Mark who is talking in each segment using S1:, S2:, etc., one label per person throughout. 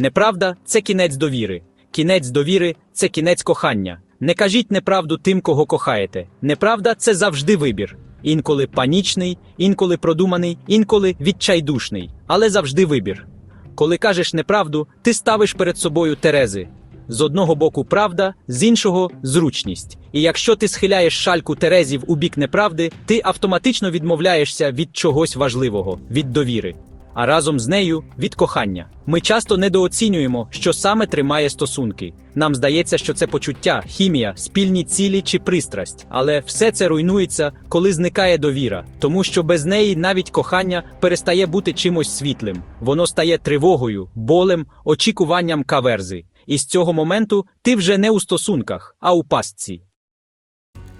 S1: Неправда це кінець довіри. Кінець довіри це кінець кохання. Не кажіть неправду тим, кого кохаєте. Неправда це завжди вибір. Інколи панічний, інколи продуманий, інколи відчайдушний, але завжди вибір. Коли кажеш неправду, ти ставиш перед собою Терези. З одного боку правда, з іншого зручність. І якщо ти схиляєш шальку Терезів у бік неправди, ти автоматично відмовляєшся від чогось важливого, від довіри. А разом з нею від кохання. Ми часто недооцінюємо, що саме тримає стосунки. Нам здається, що це почуття, хімія, спільні цілі чи пристрасть, але все це руйнується, коли зникає довіра, тому що без неї навіть кохання перестає бути чимось світлим. Воно стає тривогою, болем, очікуванням каверзи. І з цього моменту ти вже не у стосунках, а у пастці.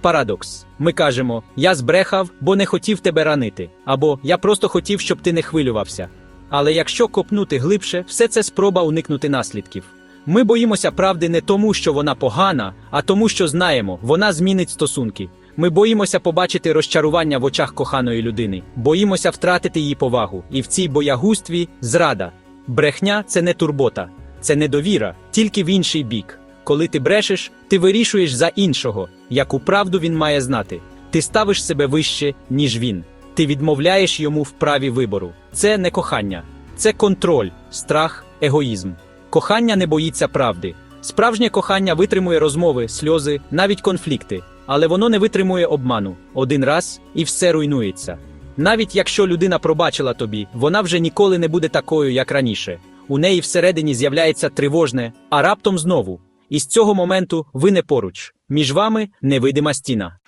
S1: Парадокс. Ми кажемо: я збрехав, бо не хотів тебе ранити, або я просто хотів, щоб ти не хвилювався. Але якщо копнути глибше, все це спроба уникнути наслідків. Ми боїмося правди не тому, що вона погана, а тому, що знаємо, вона змінить стосунки. Ми боїмося побачити розчарування в очах коханої людини, боїмося втратити її повагу. І в цій боягустві зрада. Брехня це не турбота, це недовіра, тільки в інший бік. Коли ти брешеш, ти вирішуєш за іншого, яку правду він має знати. Ти ставиш себе вище, ніж він. Ти відмовляєш йому в праві вибору. Це не кохання, це контроль, страх, егоїзм. Кохання не боїться правди. Справжнє кохання витримує розмови, сльози, навіть конфлікти, але воно не витримує обману один раз і все руйнується. Навіть якщо людина пробачила тобі, вона вже ніколи не буде такою, як раніше. У неї всередині з'являється тривожне, а раптом знову. І з цього моменту ви не поруч, між вами невидима стіна.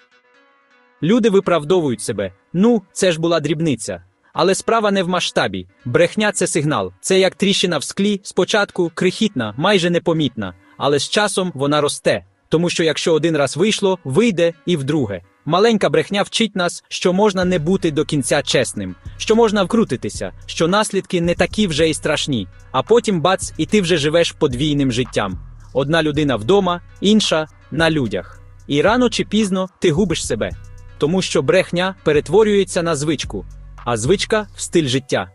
S1: Люди виправдовують себе. Ну, це ж була дрібниця. Але справа не в масштабі. Брехня це сигнал. Це як тріщина в склі, спочатку крихітна, майже непомітна, але з часом вона росте. Тому що якщо один раз вийшло, вийде і вдруге. Маленька брехня вчить нас, що можна не бути до кінця чесним, що можна вкрутитися, що наслідки не такі вже й страшні, а потім бац, і ти вже живеш подвійним життям. Одна людина вдома, інша на людях. І рано чи пізно ти губиш себе, тому що брехня перетворюється на звичку, а звичка в стиль життя.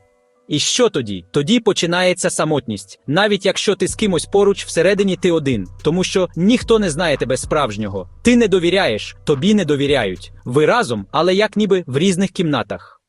S1: І що тоді? Тоді починається самотність, навіть якщо ти з кимось поруч всередині ти один, тому що ніхто не знає тебе справжнього. Ти не довіряєш, тобі не довіряють. Ви разом, але як ніби в різних кімнатах.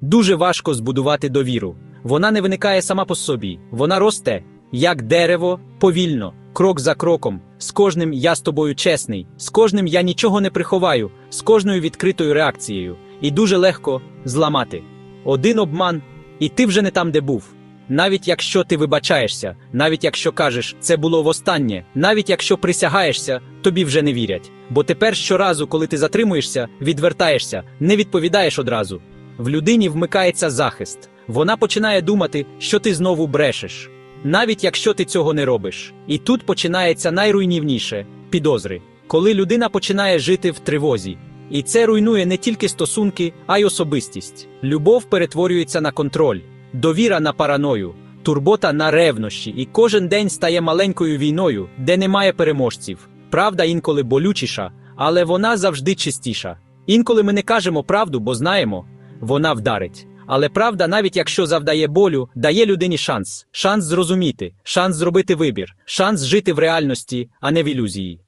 S1: Дуже важко збудувати довіру. Вона не виникає сама по собі, вона росте, як дерево, повільно, крок за кроком. З кожним я з тобою чесний, з кожним я нічого не приховаю, з кожною відкритою реакцією, і дуже легко зламати. Один обман, і ти вже не там, де був. Навіть якщо ти вибачаєшся, навіть якщо кажеш, це було востаннє, навіть якщо присягаєшся, тобі вже не вірять. Бо тепер щоразу, коли ти затримуєшся, відвертаєшся, не відповідаєш одразу. В людині вмикається захист. Вона починає думати, що ти знову брешеш. Навіть якщо ти цього не робиш. І тут починається найруйнівніше підозри, коли людина починає жити в тривозі. І це руйнує не тільки стосунки, а й особистість. Любов перетворюється на контроль, довіра на параною, турбота на ревнощі, і кожен день стає маленькою війною, де немає переможців. Правда інколи болючіша, але вона завжди чистіша. Інколи ми не кажемо правду, бо знаємо, вона вдарить. Але правда, навіть якщо завдає болю, дає людині шанс, шанс зрозуміти, шанс зробити вибір, шанс жити в реальності, а не в ілюзії.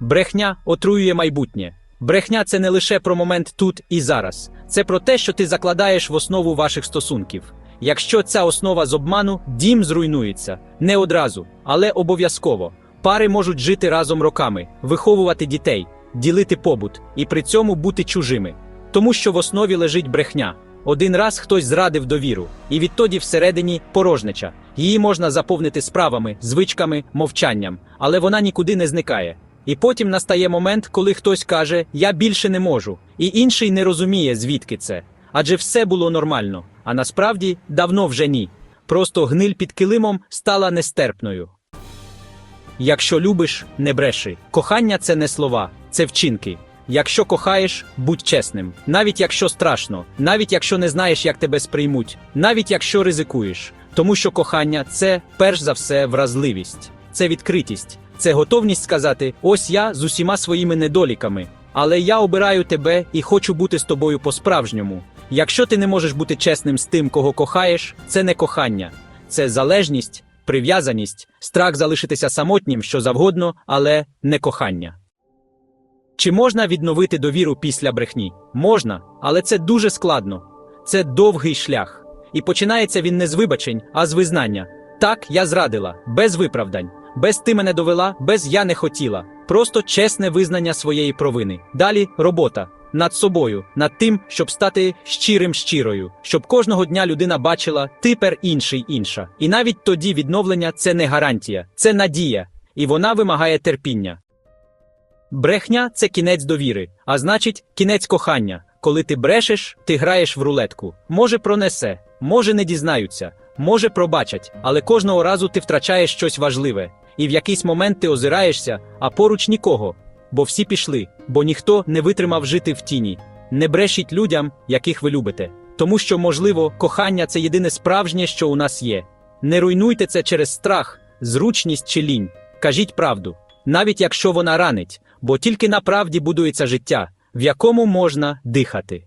S1: Брехня отруює майбутнє. Брехня це не лише про момент тут і зараз, це про те, що ти закладаєш в основу ваших стосунків. Якщо ця основа з обману, дім зруйнується не одразу, але обов'язково. Пари можуть жити разом роками, виховувати дітей, ділити побут і при цьому бути чужими. Тому що в основі лежить брехня. Один раз хтось зрадив довіру, і відтоді всередині порожнича. Її можна заповнити справами, звичками, мовчанням, але вона нікуди не зникає. І потім настає момент, коли хтось каже Я більше не можу, і інший не розуміє, звідки це. Адже все було нормально, а насправді давно вже ні. Просто гниль під килимом стала нестерпною. Якщо любиш, не бреши. Кохання це не слова, це вчинки. Якщо кохаєш, будь чесним, навіть якщо страшно, навіть якщо не знаєш, як тебе сприймуть, навіть якщо ризикуєш. Тому що кохання це перш за все вразливість, це відкритість, це готовність сказати: ось я з усіма своїми недоліками, але я обираю тебе і хочу бути з тобою по-справжньому. Якщо ти не можеш бути чесним з тим, кого кохаєш, це не кохання, це залежність, прив'язаність, страх залишитися самотнім, що завгодно, але не кохання. Чи можна відновити довіру після брехні? Можна, але це дуже складно. Це довгий шлях. І починається він не з вибачень, а з визнання. Так, я зрадила, без виправдань, без ти мене довела, без я не хотіла. Просто чесне визнання своєї провини. Далі робота над собою, над тим, щоб стати щирим щирою, щоб кожного дня людина бачила тепер інший інша. І навіть тоді відновлення це не гарантія, це надія, і вона вимагає терпіння. Брехня це кінець довіри, а значить, кінець кохання. Коли ти брешеш, ти граєш в рулетку. Може, пронесе, може, не дізнаються, може, пробачать, але кожного разу ти втрачаєш щось важливе, і в якийсь момент ти озираєшся, а поруч нікого. Бо всі пішли, бо ніхто не витримав жити в тіні. Не брешіть людям, яких ви любите. Тому що, можливо, кохання це єдине справжнє, що у нас є. Не руйнуйте це через страх, зручність чи лінь. Кажіть правду, навіть якщо вона ранить, бо тільки на правді будується життя, в якому можна дихати.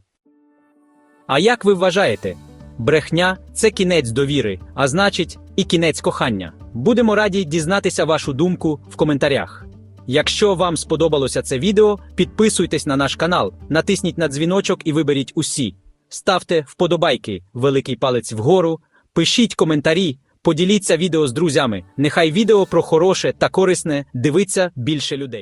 S1: А як ви вважаєте? Брехня це кінець довіри, а значить, і кінець кохання. Будемо раді дізнатися вашу думку в коментарях. Якщо вам сподобалося це відео, підписуйтесь на наш канал, натисніть на дзвіночок і виберіть усі. Ставте вподобайки, великий палець вгору, пишіть коментарі, поділіться відео з друзями. Нехай відео про хороше та корисне дивиться більше людей.